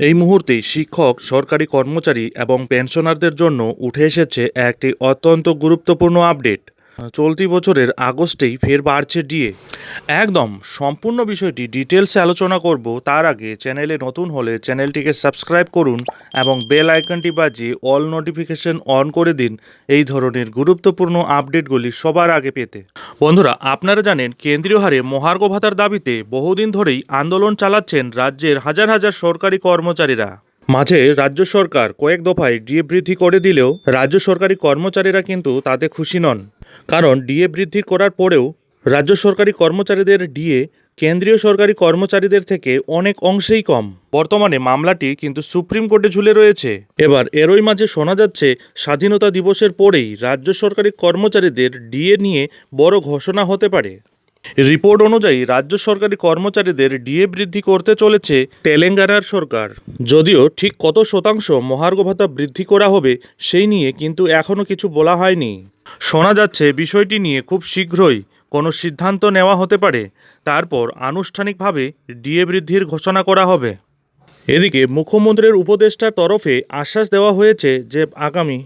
এই মুহূর্তে শিক্ষক সরকারি কর্মচারী এবং পেনশনারদের জন্য উঠে এসেছে একটি অত্যন্ত গুরুত্বপূর্ণ আপডেট। চলতি বছরের আগস্টেই ফের বাড়ছে ডিএ। একদম, সম্পূর্ণ বিষয়টি ডিটেলসে আলোচনা করব তার আগে চ্যানেলে নতুন হলে চ্যানেলটিকে সাবস্ক্রাইব করুন এবং বেল আইকনটি বাজিয়ে অল নোটিফিকেশন অন করে দিন এই ধরনের গুরুত্বপূর্ণ আপডেটগুলি সবার আগে পেতে। বন্ধুরা, আপনারা জানেন কেন্দ্রীয় হারে মহার্ঘ ভাতার দাবিতে বহুদিন ধরেই আন্দোলন চালাচ্ছেন রাজ্যের হাজার হাজার সরকারি কর্মচারীরা। মাঝে রাজ্য সরকার কয়েক দফায় ডিএ বৃদ্ধি করে দিলেও রাজ্য সরকারি কর্মচারীরা কিন্তু তাতে খুশি নন। কারণ ডিএ বৃদ্ধি করার পরেও রাজ্য সরকারি কর্মচারীদের ডিএ কেন্দ্রীয় সরকারি কর্মচারীদের থেকে অনেক অংশেই কম। বর্তমানে মামলাটি কিন্তু সুপ্রিম কোর্টে ঝুলে রয়েছে। এবার এরই মাঝে শোনা যাচ্ছে, স্বাধীনতা দিবসের পরেই রাজ্য সরকারি কর্মচারীদের ডিএ নিয়ে বড় ঘোষণা হতে পারে। রিপোর্ট অনুযায়ী রাজ্য সরকারি কর্মচারীদের ডিএ বৃদ্ধি করতে চলেছে তেলেঙ্গানার সরকার। যদিও ঠিক কত শতাংশ মহার্ঘ ভাতা বৃদ্ধি করা হবে সেই নিয়ে কিন্তু এখনও কিছু বলা হয়নি। শোনা যাচ্ছে বিষয়টি নিয়ে খুব শীঘ্রই কোনো সিদ্ধান্ত নেওয়া হতে পারে। তারপর আনুষ্ঠানিকভাবে ডিএ বৃদ্ধির ঘোষণা করা হবে। এদিকে মুখ্যমন্ত্রীর উপদেষ্টার তরফে আশ্বাস দেওয়া হয়েছে যে আগামী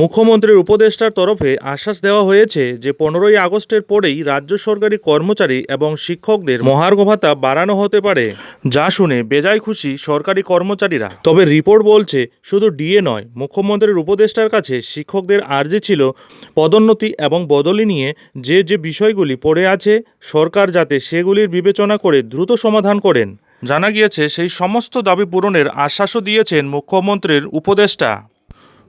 মুখ্যমন্ত্রীর উপদেষ্টার তরফে আশ্বাস দেওয়া হয়েছে যে পনেরোই আগস্টের পরেই রাজ্য সরকারি কর্মচারী এবং শিক্ষকদের মহার্ঘ ভাতা বাড়ানো হতে পারে। যা শুনে বেজায় খুশি সরকারি কর্মচারীরা। তবে রিপোর্ট বলছে, শুধু ডিএ নয়, মুখ্যমন্ত্রীর উপদেষ্টার কাছে শিক্ষকদের আর্জি ছিল পদোন্নতি এবং বদলি নিয়ে যে যে বিষয়গুলি পড়ে আছে, সরকার যাতে সেগুলির বিবেচনা করে দ্রুত সমাধান করেন। জানা গিয়েছে, সেই সমস্ত দাবি পূরণের আশ্বাসও দিয়েছেন মুখ্যমন্ত্রীর উপদেষ্টা।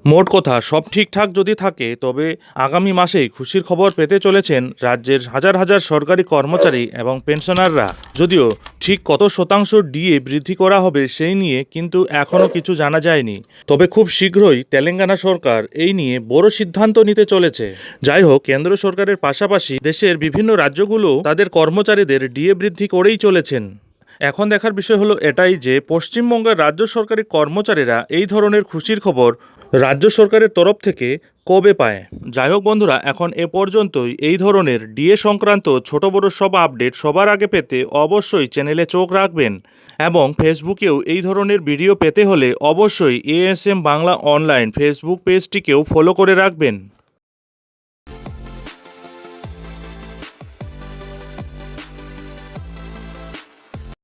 মোট কথা, সব ঠিকঠাক যদি থাকে, তবে আগামী মাসেই খুশির খবর পেতে চলেছেন রাজ্যের হাজার হাজার সরকারি কর্মচারী এবং পেনশনাররা। যদিও ঠিক কত শতাংশ ডিএ বৃদ্ধি করা হবে সেই নিয়ে কিন্তু এখনও কিছু জানা যায়নি। তবে খুব শীঘ্রই তেলেঙ্গানা সরকার এই নিয়ে বড় সিদ্ধান্ত নিতে চলেছে। যাই হোক, কেন্দ্র সরকারের পাশাপাশি দেশের বিভিন্ন রাজ্যগুলো তাদের কর্মচারীদের ডিএ বৃদ্ধি করেই চলেছেন। এখন দেখার বিষয় হলো এটাই যে পশ্চিমবঙ্গের রাজ্য সরকারি কর্মচারীরা এই ধরনের খুশির খবর রাজ্য সরকারের তরফ থেকে কবে পায়? যাই হোক বন্ধুরা, এখন এ পর্যন্তই। এই ধরনের ডিএ সংক্রান্ত ছোট বড় সব আপডেট সবার আগে পেতে অবশ্যই চ্যানেলে চোখ রাখবেন এবং ফেসবুকেও এই ধরনের ভিডিও পেতে হলে অবশ্যই এএসএম বাংলা অনলাইন ফেসবুক পেজটিকেও ফলো করে রাখবেন।